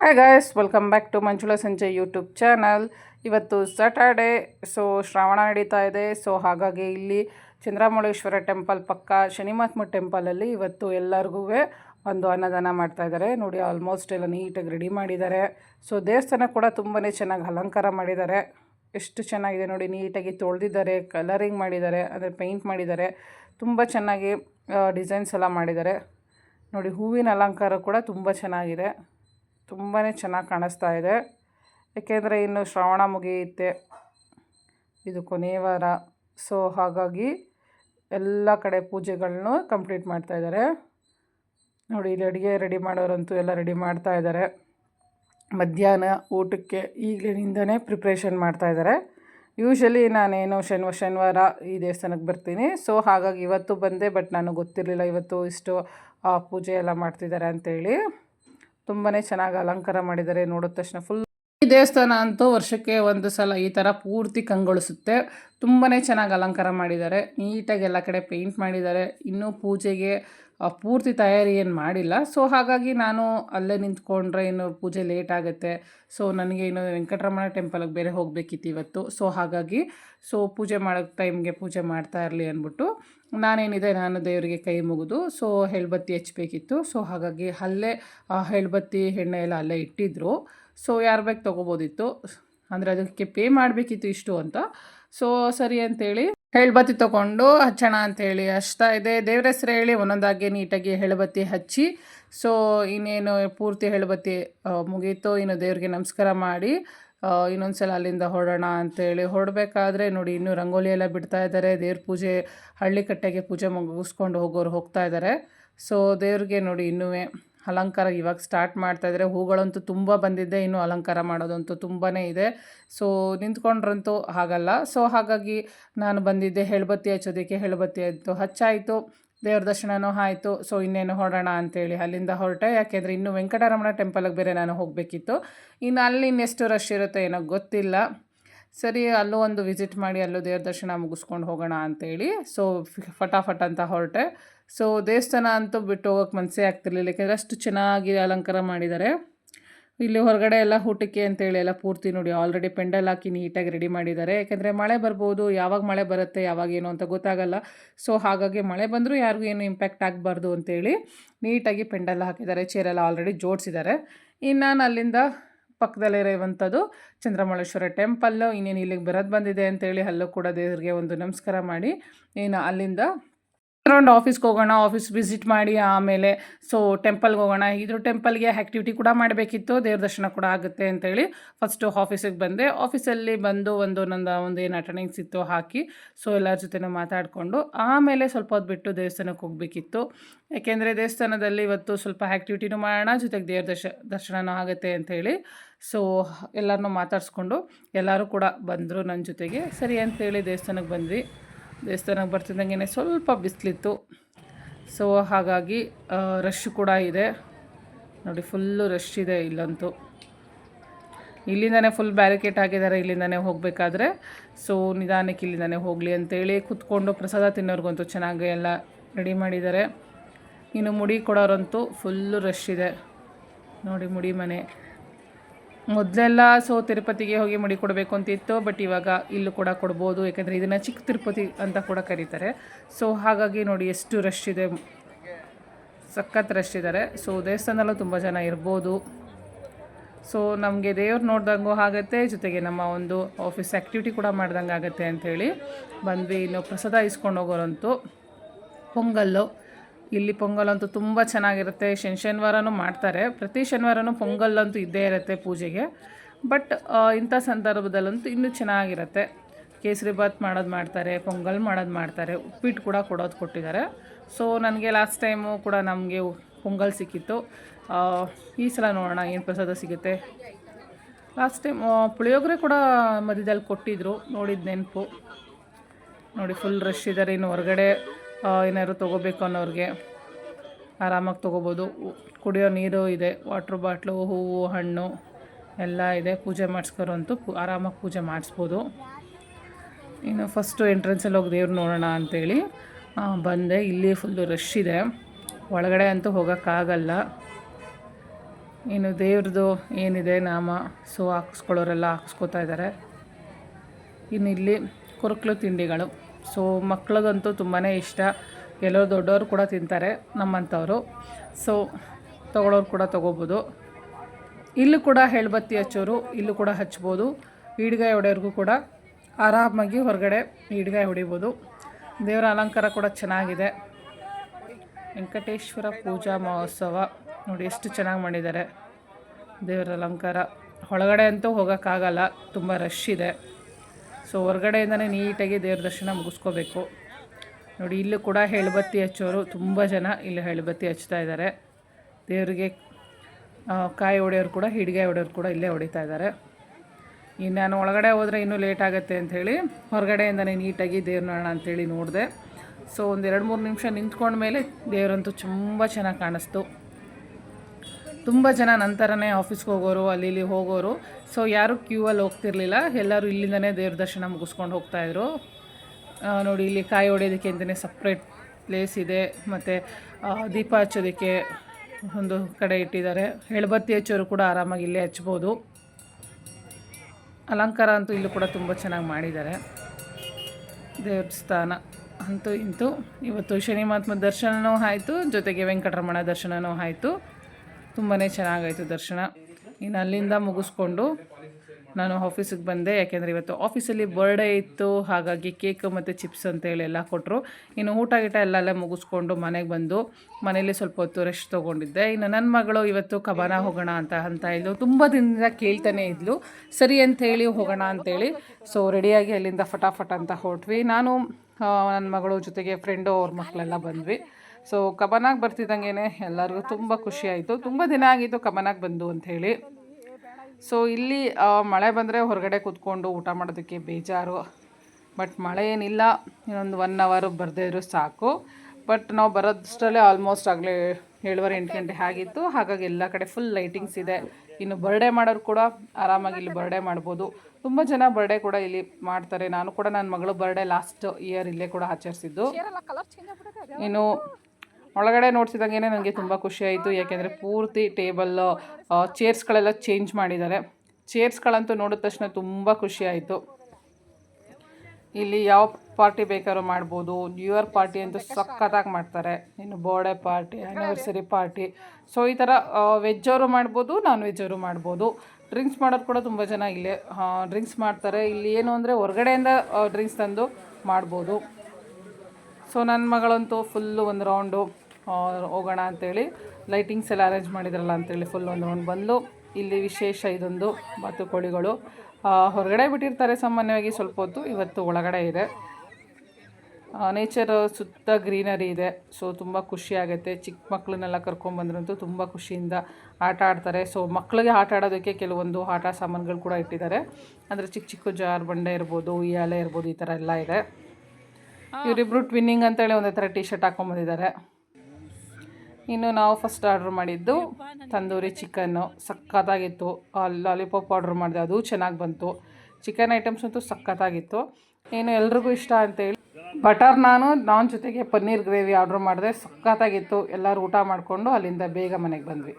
Hi guys welcome back to Manjula Sanje YouTube channel ಇವತ್ತು Saturday so Shravana ನಡೀತಾ ಇದೆ. So ಹಾಗಾಗಿ ಇಲ್ಲಿ ಚಂದ್ರಮೌಳೇಶ್ವರ ಟೆಂಪಲ್ ಪಕ್ಕ ಶನಿಮಹಾತ್ಮ ಟೆಂಪಲಲ್ಲಿ ಇವತ್ತು ಎಲ್ಲರಿಗೂ ಒಂದು ಅನ್ನದಾನ ಮಾಡ್ತಾ ಇದ್ದಾರೆ ನೋಡಿ ಆಲ್ಮೋಸ್ಟ್ ಎಲ್ಲ ನೀಟಾಗಿ ರೆಡಿ ಮಾಡಿದ್ದಾರೆ ಸೊ ದೇವಸ್ಥಾನ ಕೂಡ ತುಂಬಾ ಚೆನ್ನಾಗಿ ಅಲಂಕಾರ ಮಾಡಿದ್ದಾರೆ ಎಷ್ಟು ಚೆನ್ನಾಗಿದೆ ನೋಡಿ ನೀಟಾಗಿ ತೊಳೆದಿದ್ದಾರೆ ಕಲರಿಂಗ್ ಮಾಡಿದ್ದಾರೆ ಅಂದರೆ ಪೇಂಟ್ ಮಾಡಿದ್ದಾರೆ ತುಂಬ ಚೆನ್ನಾಗಿ ಡಿಸೈನ್ಸ್ ಎಲ್ಲ ಮಾಡಿದ್ದಾರೆ ನೋಡಿ, ಹೂವಿನ ಅಲಂಕಾರ ಕೂಡ ತುಂಬ ಚೆನ್ನಾಗಿದೆ. ತುಂಬಾ ಚೆನ್ನಾಗಿ ಕಾಣಿಸ್ತಾ ಇದೆ. ಏಕೆಂದರೆ ಇನ್ನು ಶ್ರಾವಣ ಮುಗಿಯುತ್ತೆ. ಇದು ಕೊನೆಯ ವಾರ. ಸೊ ಹಾಗಾಗಿ ಎಲ್ಲ ಕಡೆ ಪೂಜೆಗಳನ್ನೂ ಕಂಪ್ಲೀಟ್ ಮಾಡ್ತಾ ಇದ್ದಾರೆ ನೋಡಿ, ಇಲ್ಲಿ ಅಡುಗೆ ರೆಡಿ ಮಾಡೋರಂತೂ ಎಲ್ಲ ರೆಡಿ ಮಾಡ್ತಾ ಇದ್ದಾರೆ ಮಧ್ಯಾಹ್ನ ಊಟಕ್ಕೆ ಈಗಲಿನಿಂದನೇ ಪ್ರಿಪ್ರೇಷನ್ ಮಾಡ್ತಾ ಇದ್ದಾರೆ ಯೂಶ್ವಲಿ ನಾನೇನು ಶನಿವಾರ ಶನಿವಾರ ಈ ದೇವಸ್ಥಾನಕ್ಕೆ ಬರ್ತೀನಿ. ಸೊ ಹಾಗಾಗಿ ಇವತ್ತು ಬಂದೆ ಬಟ್ ನನಗೆ ಗೊತ್ತಿರಲಿಲ್ಲ ಇವತ್ತು ಇಷ್ಟು ಪೂಜೆ ಎಲ್ಲ ಮಾಡ್ತಿದ್ದಾರೆ ಅಂತೇಳಿ. ತುಂಬಾ ಚೆನ್ನಾಗಿ ಅಲಂಕಾರ ಮಾಡಿದ್ದಾರೆ ನೋಡಿದ ತಕ್ಷಣ. ಫುಲ್ ಈ ದೇವಸ್ಥಾನ ಅಂತೂ ವರ್ಷಕ್ಕೆ ಒಂದು ಸಲ ಈ ಥರ ಪೂರ್ತಿ ಕಂಗೊಳಿಸುತ್ತೆ. ತುಂಬಾ ಚೆನ್ನಾಗಿ ಅಲಂಕಾರ ಮಾಡಿದ್ದಾರೆ. ನೀಟಾಗಿ ಎಲ್ಲ ಕಡೆ ಪೇಂಟ್ ಮಾಡಿದ್ದಾರೆ. ಇನ್ನೂ ಪೂಜೆಗೆ ಪೂರ್ತಿ ತಯಾರಿ ಏನು ಮಾಡಿಲ್ಲ. ಸೊ ಹಾಗಾಗಿ ನಾನು ಅಲ್ಲೇ ನಿಂತ್ಕೊಂಡ್ರೆ ಏನು ಪೂಜೆ ಲೇಟ್ ಆಗುತ್ತೆ. ಸೊ ನನಗೆ ಇನ್ನು ವೆಂಕಟರಮಣ ಟೆಂಪಲ್ಗೆ ಬೇರೆ ಹೋಗಬೇಕಿತ್ತು ಇವತ್ತು. ಸೊ ಹಾಗಾಗಿ ಸೊ ಪೂಜೆ ಮಾಡೋ ಟೈಮ್ಗೆ ಪೂಜೆ ಮಾಡ್ತಾ ಇರಲಿ ಅಂದ್ಬಿಟ್ಟು ನಾನೇನಿದೆ, ನಾನು ದೇವರಿಗೆ ಕೈ ಮುಗಿದು ಸೊ ಹೆಳ್ಬತ್ತಿ ಹಚ್ಬೇಕಿತ್ತು. ಸೊ ಹಾಗಾಗಿ ಅಲ್ಲೇ ಹೆಳ್ಬತ್ತಿ ಎಣ್ಣೆ ಎಲ್ಲ ಅಲ್ಲೇ ಇಟ್ಟಿದ್ದರು ಸೊ ಯಾರು ಬೇಕು ತೊಗೋಬೋದಿತ್ತು. ಅಂದರೆ ಅದಕ್ಕೆ ಪೇ ಮಾಡಬೇಕಿತ್ತು ಇಷ್ಟು ಅಂತ. ಸೊ ಸರಿ ಅಂತೇಳಿ ಹೇಳ್ಬತ್ತಿ ತೊಗೊಂಡು ಹಚ್ಚೋಣ ಅಂತೇಳಿ. ಹಚ್ತಾ ಇದೆ. ದೇವ್ರ ಹೆಸ್ರು ಹೇಳಿ ಒಂದೊಂದಾಗಿ ನೀಟಾಗಿ ಹೇಳಬತ್ತಿ ಹಚ್ಚಿ. ಸೊ ಇನ್ನೇನು ಪೂರ್ತಿ ಹೆಳುಬತ್ತಿ ಮುಗೀತೋ. ಇನ್ನು ದೇವ್ರಿಗೆ ನಮಸ್ಕಾರ ಮಾಡಿ ಇನ್ನೊಂದು ಇನ್ನೊಂದ್ಸಲ ಅಲ್ಲಿಂದ ಹೊರಡೋಣ ಅಂತೇಳಿ. ಹೊರಡಬೇಕಾದ್ರೆ ನೋಡಿ, ಇನ್ನೂ ರಂಗೋಲಿ ಎಲ್ಲ ಬಿಡ್ತಾ ಇದ್ದಾರೆ. ದೇವ್ರ ಪೂಜೆ ಹಳ್ಳಿ ಕಟ್ಟೆಗೆ ಪೂಜೆ ಮುಗಿಸ್ಕೊಂಡು ಹೋಗೋರು ಹೋಗ್ತಾ ಇದ್ದಾರೆ. ಸೊ ದೇವ್ರಿಗೆ ನೋಡಿ ಇನ್ನೂ ಅಲಂಕಾರ ಇವಾಗ ಸ್ಟಾರ್ಟ್ ಮಾಡ್ತಾ ಇದ್ರೆ ಹೂಗಳಂತೂ ತುಂಬ ಬಂದಿದೆ, ಇನ್ನು ಅಲಂಕಾರ ಮಾಡೋದಂತೂ ತುಂಬಾ ಇದೆ. ಸೊ ನಿಂತ್ಕೊಂಡ್ರಂತೂ ಹಾಗಲ್ಲ ಸೊ ಹಾಗಾಗಿ ನಾನು ಬಂದಿದ್ದೆ ಹೆಳ್ಬತ್ತಿ ಹಚ್ಚೋದಕ್ಕೆ, ಹೆಳ್ಬತ್ತಿ ಆಯಿತು ಹಚ್ಚಾಯಿತು. ದೇವ್ರ ದರ್ಶನವೂ ಆಯಿತು. ಸೊ ಇನ್ನೇನು ಹೊರಡೋಣ ಅಂತೇಳಿ ಅಲ್ಲಿಂದ ಹೊರಟೆ. ಯಾಕೆಂದರೆ ಇನ್ನು ವೆಂಕಟರಮಣ ಟೆಂಪಲ್ಗೆ ಬೇರೆ ನಾನು ಹೋಗಬೇಕಿತ್ತು. ಇನ್ನು ಅಲ್ಲಿ ಇನ್ನೆಷ್ಟು ರಶ್ ಇರುತ್ತೆ ಏನೋ ಗೊತ್ತಿಲ್ಲ. ಸರಿ, ಅಲ್ಲೂ ಒಂದು ವಿಸಿಟ್ ಮಾಡಿ ಅಲ್ಲೂ ದೇವ್ರ ದರ್ಶನ ಮುಗಿಸ್ಕೊಂಡು ಹೋಗೋಣ ಅಂತೇಳಿ. ಸೊ ಫಟಾಫಟ್ ಅಂತ ಹೊರಟೆ. ಸೊ ದೇವಸ್ಥಾನ ಅಂತೂ ಬಿಟ್ಟು ಹೋಗೋಕೆ ಮನಸ್ಸೇ ಆಗ್ತಿರ್ಲಿಲ್ಲ, ಯಾಕೆಂದರೆ ಅಷ್ಟು ಚೆನ್ನಾಗಿ ಅಲಂಕಾರ ಮಾಡಿದ್ದಾರೆ. ಇಲ್ಲಿ ಹೊರಗಡೆ ಎಲ್ಲ ಊಟಕ್ಕೆ ಅಂತೇಳಿ ಎಲ್ಲ ಪೂರ್ತಿ ನೋಡಿ ಆಲ್ರೆಡಿ ಪೆಂಡಲ್ ಹಾಕಿ ನೀಟಾಗಿ ರೆಡಿ ಮಾಡಿದ್ದಾರೆ. ಯಾಕೆಂದರೆ ಮಳೆ ಬರ್ಬೋದು, ಯಾವಾಗ ಮಳೆ ಬರುತ್ತೆ, ಯಾವಾಗ ಏನು ಅಂತ ಗೊತ್ತಾಗಲ್ಲ. ಸೊ ಹಾಗಾಗಿ ಮಳೆ ಬಂದರೂ ಯಾರಿಗೂ ಏನು ಇಂಪ್ಯಾಕ್ಟ್ ಆಗಬಾರ್ದು ಅಂತೇಳಿ ನೀಟಾಗಿ ಪೆಂಡಲ್ ಹಾಕಿದ್ದಾರೆ ಚೇರೆಲ್ಲ ಆಲ್ರೆಡಿ ಜೋಡಿಸಿದ್ದಾರೆ. ಇನ್ನು ನಾನು ಅಲ್ಲಿಂದ ಪಕ್ಕದಲ್ಲಿರುವಂಥದ್ದು ಚಂದ್ರಮೌಳೇಶ್ವರ ಟೆಂಪಲ್ಲು ಇನ್ನೇನು ಇಲ್ಲಿಗೆ ಬರೋದು ಬಂದಿದೆ ಅಂತೇಳಿ ಅಲ್ಲೂ ಕೂಡ ದೇವರಿಗೆ ಒಂದು ನಮಸ್ಕಾರ ಮಾಡಿ, ಇನ್ನು ಅಲ್ಲಿಂದ ಅರೌಂಡ್ ಆಫೀಸ್ಗೆ ಹೋಗೋಣ ಆಫೀಸ್ ವಿಸಿಟ್ ಮಾಡಿ ಆಮೇಲೆ ಸೊ ಟೆಂಪಲ್ಗೆ ಹೋಗೋಣ. ಇದ್ರ ಟೆಂಪಲ್ಗೆ ಆ್ಯಕ್ಟಿವಿಟಿ ಕೂಡ ಮಾಡಬೇಕಿತ್ತು, ದೇವ್ರ ದರ್ಶನ ಕೂಡ ಆಗುತ್ತೆ ಅಂತೇಳಿ ಫಸ್ಟು ಆಫೀಸಿಗೆ ಬಂದೆ. ಆಫೀಸಲ್ಲಿ ಬಂದು ಒಂದು ನನ್ನ ಒಂದು ಏನು ಅಟೆಂಡೆನ್ಸ್ ಇತ್ತು ಹಾಕಿ ಸೊ ಎಲ್ಲರ ಜೊತೆನೂ ಮಾತಾಡಿಕೊಂಡು ಆಮೇಲೆ ಸ್ವಲ್ಪ ಹೊತ್ತು ಬಿಟ್ಟು ದೇವಸ್ಥಾನಕ್ಕೆ ಹೋಗಬೇಕಿತ್ತು. ಯಾಕೆಂದರೆ ದೇವಸ್ಥಾನದಲ್ಲಿ ಇವತ್ತು ಸ್ವಲ್ಪ ಆ್ಯಕ್ಟಿವಿಟಿನೂ ಮಾಡೋಣ, ಜೊತೆಗೆ ದೇವ್ರ ದರ್ಶ, ದರ್ಶನನೂ ಆಗುತ್ತೆ ಅಂಥೇಳಿ ಸೊ ಎಲ್ಲರನ್ನೂ ಮಾತಾಡಿಸ್ಕೊಂಡು ಎಲ್ಲರೂ ಕೂಡ ಬಂದರು ನನ್ನ ಜೊತೆಗೆ. ಸರಿ ಅಂತೇಳಿ ದೇವಸ್ಥಾನಕ್ಕೆ ಬಂದ್ವಿ. ದೇವಸ್ಥಾನಕ್ಕೆ ಬರ್ತಿದ್ದಂಗೆ ಸ್ವಲ್ಪ ಬಿಸಿಲಿತ್ತು. ಸೊ ಹಾಗಾಗಿ ರಶ್ ಕೂಡ ಇದೆ. ನೋಡಿ ಫುಲ್ಲು ರಶ್ ಇದೆ ಇಲ್ಲಂತೂ. ಇಲ್ಲಿಂದನೇ ಫುಲ್ ಬ್ಯಾರಿಕೇಟ್ ಹಾಕಿದ್ದಾರೆ, ಇಲ್ಲಿಂದನೇ ಹೋಗಬೇಕಾದ್ರೆ. ಸೊ ನಿಧಾನಕ್ಕೆ ಇಲ್ಲಿಂದನೇ ಹೋಗಲಿ ಅಂತೇಳಿ ಕೂತ್ಕೊಂಡು ಪ್ರಸಾದ ತಿನ್ನೋರ್ಗಂತೂ ಚೆನ್ನಾಗಿ ಎಲ್ಲ ರೆಡಿ ಮಾಡಿದ್ದಾರೆ. ಇನ್ನು ಮುಡಿ ಕೊಡೋರಂತೂ ಫುಲ್ಲು ರಶ್ ಇದೆ. ನೋಡಿ, ಮುಡಿ ಮನೆ. ಮೊದಲೆಲ್ಲ ಸೊ ತಿರುಪತಿಗೆ ಹೋಗಿ ಮುಡಿ ಕೊಡಬೇಕು ಅಂತಿತ್ತು ಬಟ್ ಇವಾಗ ಇಲ್ಲೂ ಕೂಡ ಕೊಡ್ಬೋದು, ಯಾಕಂದರೆ ಇದನ್ನು ಚಿಕ್ಕ ತಿರುಪತಿ ಅಂತ ಕೂಡ ಕರೀತಾರೆ. ಸೊ ಹಾಗಾಗಿ ನೋಡಿ ಎಷ್ಟು ರಶ್ ಇದೆ. ಸಖತ್ ರಶ್ ಇದ್ದಾರೆ ಸೊ ದೇವಸ್ಥಾನದಲ್ಲೂ ತುಂಬ ಜನ ಇರ್ಬೋದು. ಸೊ ನಮಗೆ ದೇವ್ರು ನೋಡ್ದಂಗೂ ಆಗುತ್ತೆ, ಜೊತೆಗೆ ನಮ್ಮ ಒಂದು ಆಫೀಸ್ ಆ್ಯಕ್ಟಿವಿಟಿ ಕೂಡ ಮಾಡ್ದಂಗೆ ಆಗುತ್ತೆ ಅಂಥೇಳಿ ಬಂದ್ವಿ ಇನ್ನು ಪ್ರಸಾದ ಇಸ್ಕೊಂಡು ಹೋಗೋರಂತೂ, ಪೊಂಗಲ್ಲು. ಇಲ್ಲಿ ಪೊಂಗಲ್ ಅಂತೂ ತುಂಬ ಚೆನ್ನಾಗಿರುತ್ತೆ. ಶನಿ ಶನಿವಾರನೂ ಮಾಡ್ತಾರೆ. ಪ್ರತಿ ಶನಿವಾರನೂ ಪೊಂಗಲ್ ಅಂತೂ ಇದ್ದೇ ಇರುತ್ತೆ ಪೂಜೆಗೆ. ಬಟ್ ಇಂಥ ಸಂದರ್ಭದಲ್ಲಂತೂ ಇನ್ನೂ ಚೆನ್ನಾಗಿರುತ್ತೆ. ಕೇಸರಿ ಬಾತ್ ಮಾಡೋದು ಮಾಡ್ತಾರೆ, ಪೊಂಗಲ್ ಮಾಡೋದು ಮಾಡ್ತಾರೆ ಉಪ್ಪಿಟ್ಟು ಕೂಡ ಕೊಡೋದು ಕೊಟ್ಟಿದ್ದಾರೆ. ಸೊ ನನಗೆ ಲಾಸ್ಟ್ ಟೈಮು ಕೂಡ ನಮಗೆ ಪೊಂಗಲ್ ಸಿಕ್ಕಿತ್ತು. ಈ ಸಲ ನೋಡೋಣ ಏನು ಪ್ರಸಾದ ಸಿಗುತ್ತೆ. ಲಾಸ್ಟ್ ಟೈಮ್ ಪುಳಿಯೋಗರೆ ಕೂಡ ಮಧ್ಯದಲ್ಲಿ ಕೊಟ್ಟಿದ್ದರು ನೋಡಿದ ನೆನಪು. ನೋಡಿ ಫುಲ್ ರಶ್ ಇದ್ದಾರೆ ಇನ್ನು ಹೊರಗಡೆ ಏನಾದ್ರು ತೊಗೋಬೇಕು ಅನ್ನೋರಿಗೆ. ಆರಾಮಾಗಿ ತೊಗೋಬೋದು. ಕುಡಿಯೋ ನೀರು ಇದೆ ವಾಟ್ರ್ ಬಾಟ್ಲು ಹೂವು ಹಣ್ಣು ಎಲ್ಲ ಇದೆ. ಪೂಜೆ ಮಾಡಿಸ್ಕೊರಂತೂ ಆರಾಮಾಗಿ ಪೂಜೆ ಮಾಡಿಸ್ಬೋದು. ಇನ್ನು ಫಸ್ಟು ಎಂಟ್ರೆನ್ಸಲ್ಲಿ ಹೋಗಿ ದೇವ್ರು ನೋಡೋಣ ಅಂತೇಳಿ ಆ, ಬಂದೆ. ಇಲ್ಲಿ ಫುಲ್ಲು ರಶ್ ಇದೆ. ಒಳಗಡೆ ಅಂತೂ ಹೋಗೋಕ್ಕಾಗಲ್ಲ. ಇನ್ನು ದೇವ್ರದ್ದು ಏನಿದೆ ನಾಮ ಸೊ ಹಾಕ್ಸ್ಕೊಳ್ಳೋರೆಲ್ಲ ಹಾಕ್ಸ್ಕೊತಾ ಇದ್ದಾರೆ ಇನ್ನು ಇಲ್ಲಿ ಕುರುಕ್ಲು ತಿಂಡಿಗಳು. ಸೊ ಮಕ್ಳಿಗಂತೂ ತುಂಬಾ ಇಷ್ಟ. ಎಲ್ಲೋ ದೊಡ್ಡವರು ಕೂಡ ತಿಂತಾರೆ ನಮ್ಮಂಥವ್ರು. ಸೊ ತಗೊಳ್ಳೋರು ಕೂಡ ತೊಗೋಬೋದು. ಇಲ್ಲೂ ಕೂಡ ಹೇಳ್ಬತ್ತಿ ಹಚ್ಚೋರು ಇಲ್ಲೂ ಕೂಡ ಹಚ್ಬೋದು. ಈಡ್ಗಾಯಿ ಹೊಡೆಯೋರಿಗೂ ಕೂಡ ಆರಾಮಾಗಿ ಹೊರಗಡೆ ಈಡ್ಗಾಯಿ ಹೊಡಿಬೋದು. ದೇವರ ಅಲಂಕಾರ ಕೂಡ ಚೆನ್ನಾಗಿದೆ. ವೆಂಕಟೇಶ್ವರ ಪೂಜಾ ಮಹೋತ್ಸವ. ನೋಡಿ ಎಷ್ಟು ಚೆನ್ನಾಗಿ ಮಾಡಿದ್ದಾರೆ ದೇವರ ಅಲಂಕಾರ. ಒಳಗಡೆ ಅಂತೂ ಹೋಗೋಕ್ಕಾಗಲ್ಲ, ತುಂಬ ರಶ್ ಇದೆ. ಸೊ ಹೊರಗಡೆಯಿಂದನೇ ನೀಟಾಗಿ ದೇವ್ರ ದರ್ಶನ ಮುಗಿಸ್ಕೋಬೇಕು. ನೋಡಿ, ಇಲ್ಲೂ ಕೂಡ ಹೆಳ್ಬತ್ತಿ ಹಚ್ಚೋರು ತುಂಬ ಜನ ಇಲ್ಲಿ ಹೆಳ್ಬತ್ತಿ ಹಚ್ತಾ ಇದ್ದಾರೆ. ದೇವರಿಗೆ ಕಾಯಿ ಹೊಡೆಯೋರು ಕೂಡ, ಹಿಡಿಗೆ ಹೊಡೆಯೋರು ಕೂಡ ಇಲ್ಲೇ ಹೊಡಿತಾ ಇದ್ದಾರೆ. ಇನ್ನು ನಾನು ಒಳಗಡೆ ಹೋದರೆ ಇನ್ನೂ ಲೇಟ್ ಆಗುತ್ತೆ ಅಂಥೇಳಿ ಹೊರಗಡೆಯಿಂದನೇ ನೀಟಾಗಿ ದೇವ್ರ ನೋಡೋಣ ಅಂಥೇಳಿ ನೋಡಿದೆ. ಸೊ, ಒಂದು ಎರಡು ಮೂರು ನಿಮಿಷ ನಿಂತ್ಕೊಂಡ್ಮೇಲೆ ದೇವರಂತೂ ತುಂಬ ಚೆನ್ನಾಗಿ ಕಾಣಿಸ್ತು. ತುಂಬ ಜನ ನಂತರನೇ ಆಫೀಸ್ಗೆ ಹೋಗೋರು, ಅಲ್ಲಿ ಇಲ್ಲಿ ಹೋಗೋರು. ಸೊ, ಯಾರು ಕ್ಯೂ ಅಲ್ಲಿ ಹೋಗ್ತಿರ್ಲಿಲ್ಲ. ಎಲ್ಲರೂ ಇಲ್ಲಿಂದನೇ ದೇವ್ರ ದರ್ಶನ ಮುಗಿಸ್ಕೊಂಡು ಹೋಗ್ತಾಯಿದ್ರು ನೋಡಿ, ಇಲ್ಲಿ ಕಾಯಿ ಹೊಡೆಯೋದಕ್ಕೆ ಅಂತಲೇ ಸಪ್ರೇಟ್ ಪ್ಲೇಸ್ ಇದೆ. ಮತ್ತು ದೀಪ ಹಚ್ಚೋದಕ್ಕೆ ಒಂದು ಕಡೆ ಇಟ್ಟಿದ್ದಾರೆ. ಎಳ್ಬತ್ತಿ ಹಚ್ಚೋರು ಕೂಡ ಆರಾಮಾಗಿ ಇಲ್ಲೇ ಹಚ್ಬೋದು. ಅಲಂಕಾರ ಅಂತೂ ಇಲ್ಲೂ ಕೂಡ ತುಂಬ ಚೆನ್ನಾಗಿ ಮಾಡಿದ್ದಾರೆ. ದೇವಸ್ಥಾನ ಅಂತೂ ಇಂತೂ. ಇವತ್ತು ಶನಿ ಮಹಾತ್ಮ ದರ್ಶನವೂ ಆಯಿತು, ಜೊತೆಗೆ ವೆಂಕಟರಮಣ ದರ್ಶನವೂ ಆಯಿತು. ತುಂಬಾ ಚೆನ್ನಾಗಾಯಿತು ದರ್ಶನ. ಇನ್ನು ಅಲ್ಲಿಂದ ಮುಗಿಸ್ಕೊಂಡು ನಾನು ಆಫೀಸಿಗೆ ಬಂದೆ, ಯಾಕೆಂದರೆ ಇವತ್ತು ಆಫೀಸಲ್ಲಿ ಬರ್ಡೇ ಇತ್ತು, ಹಾಗಾಗಿ ಕೇಕ್ ಮತ್ತು ಚಿಪ್ಸ್ ಅಂತೇಳಿ ಎಲ್ಲ ಕೊಟ್ಟರು ಇನ್ನು ಊಟ ಗೀಟ ಎಲ್ಲೆಲ್ಲ ಮುಗಿಸ್ಕೊಂಡು ಮನೆಗೆ ಬಂದು ಮನೇಲಿ ಸ್ವಲ್ಪ ಹೊತ್ತು ರೆಸ್ಟ್ ತೊಗೊಂಡಿದ್ದೆ. ಇನ್ನು ನನ್ನ ಮಗಳು ಇವತ್ತು ಕಬಾನ ಹೋಗೋಣ ಅಂತ ಅಂತ ಇದ್ಲು ತುಂಬ ದಿನದಿಂದ ಕೇಳ್ತಾನೆ ಇದ್ಲು. ಸರಿ ಅಂಥೇಳಿ ಹೋಗೋಣ ಅಂತೇಳಿ ಸೊ ರೆಡಿಯಾಗಿ ಅಲ್ಲಿಂದ ಫಟಾಫಟ್ ಅಂತ ಹೊರಟ್ವಿ. ನಾನು ನನ್ನ ಮಗಳು ಜೊತೆಗೆ ಫ್ರೆಂಡು ಅವ್ರ ಮಕ್ಕಳೆಲ್ಲ ಬಂದ್ವಿ. ಸೊ ಕಬನಾಗ್ ಬರ್ತಿದ್ದಂಗೆ ಎಲ್ಲರಿಗೂ ತುಂಬ ಖುಷಿ ಆಯಿತು. ತುಂಬ ದಿನ ಆಗಿತ್ತು ಕಬನಾಗ್ ಬಂದು ಅಂಥೇಳಿ ಸೊ ಇಲ್ಲಿ ಮಳೆ ಬಂದರೆ ಹೊರಗಡೆ ಕೂತ್ಕೊಂಡು ಊಟ ಮಾಡೋದಕ್ಕೆ ಬೇಜಾರು. ಬಟ್ ಮಳೆ ಏನಿಲ್ಲ ಇನ್ನೊಂದು ಒನ್ ಅವರ್ ಬರದೇ ಇದ್ರು ಸಾಕು. ಬಟ್ ನಾವು ಬರೋದಷ್ಟರಲ್ಲೇ ಆಲ್ಮೋಸ್ಟ್ ಆಗಲೇ ಏಳುವರೆ ಎಂಟು ಗಂಟೆ ಆಗಿತ್ತು. ಹಾಗಾಗಿ ಎಲ್ಲ ಕಡೆ ಫುಲ್ ಲೈಟಿಂಗ್ಸ್ ಇದೆ. ಇನ್ನು ಬರ್ಡೇ ಮಾಡೋರು ಕೂಡ ಆರಾಮಾಗಿ ಇಲ್ಲಿ ಬರ್ಡೇ ಮಾಡ್ಬೋದು. ತುಂಬ ಜನ ಬರ್ಡೇ ಕೂಡ ಇಲ್ಲಿ ಮಾಡ್ತಾರೆ. ನಾನು ಕೂಡ ನನ್ನ ಮಗಳು ಬರ್ಡೇ ಲಾಸ್ಟ್ ಇಯರ್ ಇಲ್ಲೇ ಕೂಡ ಆಚರಿಸಿದ್ದು. ಇನ್ನು ಒಳಗಡೆ ನೋಡ್ತಿದ್ದಂಗೆ ನನಗೆ ತುಂಬ ಖುಷಿ ಆಯಿತು. ಯಾಕೆಂದರೆ ಪೂರ್ತಿ ಟೇಬಲ್ ಚೇರ್ಸ್ಗಳೆಲ್ಲ ಚೇಂಜ್ ಮಾಡಿದ್ದಾರೆ. ಚೇರ್ಸ್ಗಳಂತೂ ನೋಡಿದ ತಕ್ಷಣ ತುಂಬ ಖುಷಿ ಆಯಿತು. ಇಲ್ಲಿ ಯಾವ ಪಾರ್ಟಿ ಬೇಕಾದ್ರೂ ಮಾಡ್ಬೋದು. ನ್ಯೂ ಇಯರ್ ಪಾರ್ಟಿ ಅಂತೂ ಸಖತ್ತಾಗಿ ಮಾಡ್ತಾರೆ. ಇನ್ನು birthday party anniversary party so ಈ ಥರ ವೆಜ್ ಅವರು ಮಾಡ್ಬೋದು ನಾನ್ ವೆಜ್ ಅವರು ಮಾಡ್ಬೋದು. ಡ್ರಿಂಕ್ಸ್ ಮಾಡೋರು ಕೂಡ ತುಂಬ ಜನ ಇಲ್ಲೇ ಡ್ರಿಂಕ್ಸ್ ಮಾಡ್ತಾರೆ. ಇಲ್ಲಿ ಏನು ಅಂದರೆ ಹೊರಗಡೆಯಿಂದ ಡ್ರಿಂಕ್ಸ್ ತಂದು ಮಾಡ್ಬೋದು. ಸೊ ನನ್ನ ಮಗಳಂತೂ ಫುಲ್ಲು ಒಂದು ರೌಂಡು ಹೋಗೋಣ ಅಂತೇಳಿ. ಲೈಟಿಂಗ್ಸ್ ಎಲ್ಲ ಅರೇಂಜ್ ಮಾಡಿದ್ರಲ್ಲ ಅಂತೇಳಿ ಫುಲ್ ಒಂದು ರೌಂಡ್ ಬಂದು. ಇಲ್ಲಿ ವಿಶೇಷ ಇದೊಂದು ಬಾತುಕೋಳಿಗಳು ಹೊರಗಡೆ ಬಿಟ್ಟಿರ್ತಾರೆ ಸಾಮಾನ್ಯವಾಗಿ ಸ್ವಲ್ಪ ಹೊತ್ತು, ಇವತ್ತು ಒಳಗಡೆ ಇದೆ. ನೇಚರ್ ಸುತ್ತ ಗ್ರೀನರಿ ಇದೆ. ಸೊ ತುಂಬ ಖುಷಿ ಆಗುತ್ತೆ. ಚಿಕ್ಕ ಮಕ್ಕಳನ್ನೆಲ್ಲ ಕರ್ಕೊಂಬಂದ್ರಂತೂ ತುಂಬ ಖುಷಿಯಿಂದ ಆಟ ಆಡ್ತಾರೆ. ಸೊ ಮಕ್ಕಳಿಗೆ ಆಟ ಆಡೋದಕ್ಕೆ ಕೆಲವೊಂದು ಆಟ ಸಾಮಾನುಗಳು ಕೂಡ ಇಟ್ಟಿದ್ದಾರೆ. ಅಂದರೆ ಚಿಕ್ಕ ಚಿಕ್ಕ ಜಾರ್ ಬಂಡೆ ಇರ್ಬೋದು ಉಯ್ಯಾಲೆ ಇರ್ಬೋದು, ಈ ಥರ ಎಲ್ಲ ಇದೆ. ಇವರಿಬ್ರು ಟ್ವಿನ್ನಿಂಗ್ ಅಂತೇಳಿ ಒಂದೇ ಥರ ಟಿ ಶರ್ಟ್ ಹಾಕೊಂಬಂದಿದ್ದಾರೆ ಇನ್ನು ನಾವು ಫಸ್ಟ್ ಆರ್ಡ್ರ್ ಮಾಡಿದ್ದು ತಂದೂರಿ ಚಿಕನ್ನು ಸಖತ್ತಾಗಿತ್ತು. ಲಾಲಿಪಾಪ್ ಆರ್ಡ್ರ್ ಮಾಡಿದೆ, ಅದು ಚೆನ್ನಾಗಿ ಬಂತು. ಚಿಕನ್ ಐಟಮ್ಸ್ ಅಂತೂ ಸಖತ್ತಾಗಿತ್ತು. ಏನು ಎಲ್ರಿಗೂ ಇಷ್ಟ ಅಂತೇಳಿ ಬಟರ್ ನಾನು, ನಾನ್ ಜೊತೆಗೆ ಪನ್ನೀರ್ ಗ್ರೇವಿ ಆರ್ಡ್ರ್ ಮಾಡಿದೆ, ಸಖತ್ತಾಗಿತ್ತು. ಎಲ್ಲರೂ ಊಟ ಮಾಡಿಕೊಂಡು ಅಲ್ಲಿಂದ ಬೇಗ ಮನೆಗೆ ಬಂದ್ವಿ.